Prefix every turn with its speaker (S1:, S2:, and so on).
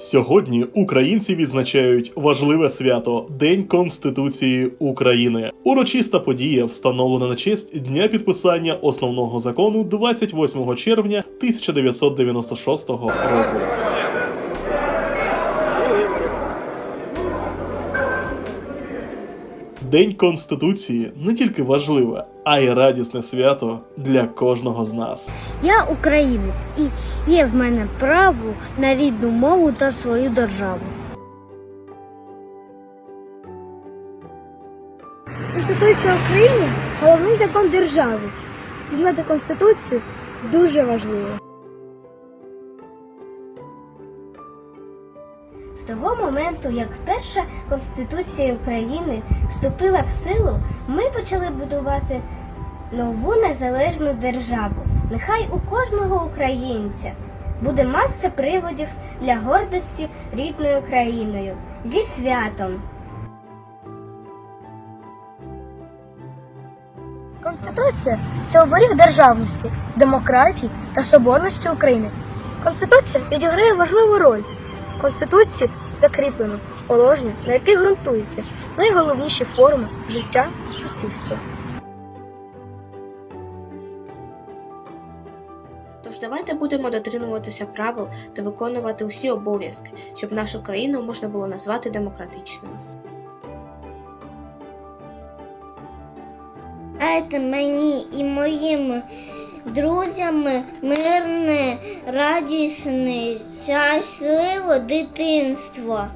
S1: Сьогодні українці відзначають важливе свято День Конституції України. Урочиста подія встановлена на честь дня підписання основного закону 28 червня 1996 року. День Конституції не тільки важливе, а й радісне свято для кожного з нас.
S2: Я українець і є в мене право на рідну мову та свою державу. Конституція України головний закон держави. Знати Конституцію дуже важливо. З того моменту, як перша Конституція України вступила в силу, ми почали будувати нову незалежну державу. Нехай у кожного українця буде маса приводів для гордості рідною країною зі святом.
S3: Конституція це оберіг державності, демократії та соборності України. Конституція відіграє важливу роль. Конституції закріплено положення, на яких ґрунтуються найголовніші форми життя суспільства.
S4: Тож давайте будемо дотримуватися правил та виконувати усі обов'язки, щоб нашу країну можна було назвати демократичною.
S2: Дайте мені і моїм друзям мирне, радісне, щасливе дитинство.